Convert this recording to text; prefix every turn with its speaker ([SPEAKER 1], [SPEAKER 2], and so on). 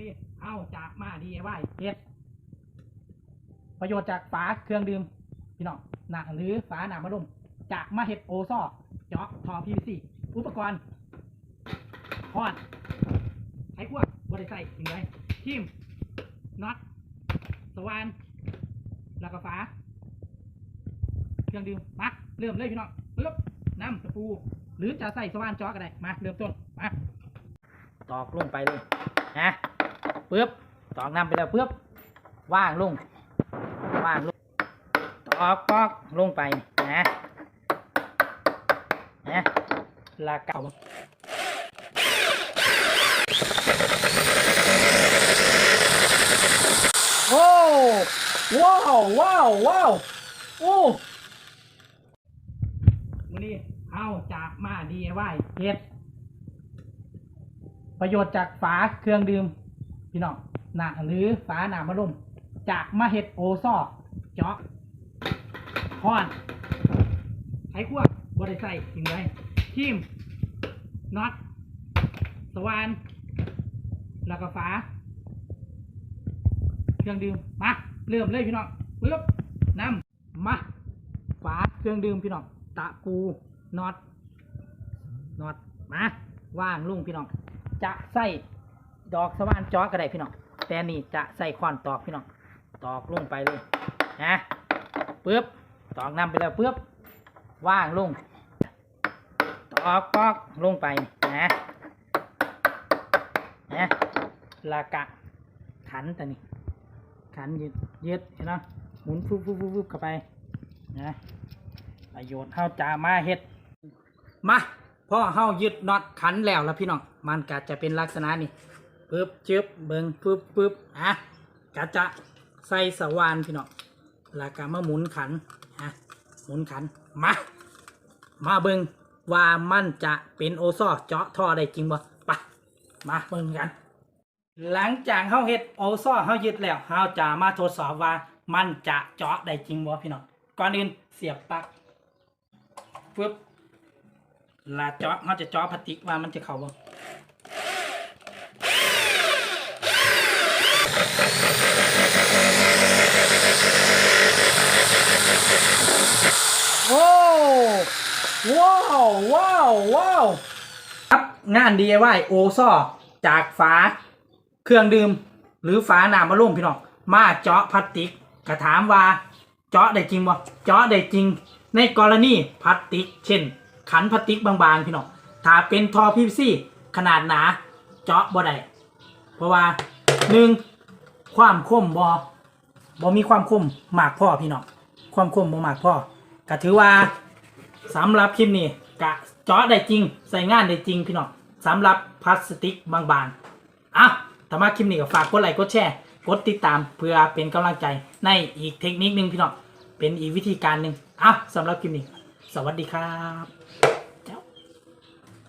[SPEAKER 1] นี่เอาจากมา DIY เฮ็ดประโยชน์จากฝาเครื่องดื่มพี่น้องหนะหรือฝาหนามะลมจากมาเฮ็ดโอซอเจาะทอ PVC อุปกรณ์พอดไขควงบริใส่ยังไงทิมน็อตสว่านแล้วก็ฝาเครื่องดื่มมาเริ่มเลยพี่น้องปึ๊บน้ำตะปู หรือจะใส่สว่านจอก็ได้มาเริ่มต้นมาตอกลงไปเลยนะ ปึ๊บตอกน้ำไปแล้วปึ๊บว่างลงว่างลงตอกตอกลงไปนะนะลาเก่าโอ้ว้าวว้าวว้าวโอ้วันนี้เอาจากมา DIY เฮ็ดประโยชน์จากฝาเครื่องดื่ม พี่น้องหนะหรือฝาหนามะลมจากมาเฮ็ดโอซอเจาะพอนไขควงบริใส่ยังไงทิมน็อตสว่านแล้วก็ฝาเครื่องดื่มมาเริ่มเลยพี่น้องปึ๊บน้ำมาฝาเครื่องดื่มพี่น้องตะปูน็อตน็อตมาว่างลุงพี่น้องจะใส่ ดอกสว่านจอก็ได้พี่น้องแต่นี่จะใส่คอนตอกพี่น้องตอกลงไปเลยนะปึ๊บตอกนำไปแล้วปึ๊บว่างลงตอกปอกลงไปนะนะลากะขันแตัวนี้ขันยึดยึดเห็นไหมหมุนฟุบฟุบฟุบฟุบเข้าไปนะประโยชน์เฮาจะมาเฮ็ดมาพ่อเฮายึดน็อตขันแล้วแล้วพี่น้องมันก็จะเป็นลักษณะนี้ ปึ๊บจึ๊บเบิงปึ๊บปึ๊บอะก็จะใส่สว่านพี่น้องแล้วก็มาหมุนขันอะหมุนขันมามาเบิงว่ามันจะเป็นโอซอเจาะท่อได้จริงบ่ไปมาเบิงกัน หลังจากเฮาเฮ็ดโอซอเฮายึดแล้วเฮาจะมาทดสอบว่ามันจะเจาะได้จริงบ่พี่น้องก่อนอื่นเสียบปลั๊กปึ๊บลาเจาะเขาจะเจาะพลาสติกว่ามันจะเข้าบ่โอ้ ว้าวว้าวว้าวครับงาน DIY โอซอจากฝาเครื่องดื่ม หรือฝาน้ำมะลุ่มพี่น้องมาเจาะพลาสติกกระถามว่า เจาะได้จริงบ่เจาะได้จริง ในกรณีพลาสติก เช่น ขันพลาสติกบางๆพี่น้องถ้าเป็นทอพีวีซีขนาดหนา เจาะบ่ได้เพราะว่าหนึ่งความคมบ่บ่มีความคมมากพ่อพี่น้องความคมบ่มากพ่อก็ถือว่า สำหรับคลิปนี้กะจอได้จริง ใส่งานได้จริงพี่น้องสำหรับพลาสติกบางๆอะถ้ามาคลิปนี้ก็ฝากกดไลค์กดแชร์กดติดตามเพื่อเป็นกำลังใจในอีกเทคนิคหนึ่งพี่น้องเป็นอีกวิธีการหนึ่งอะสำหรับคลิปนี้ สวัสดีครับ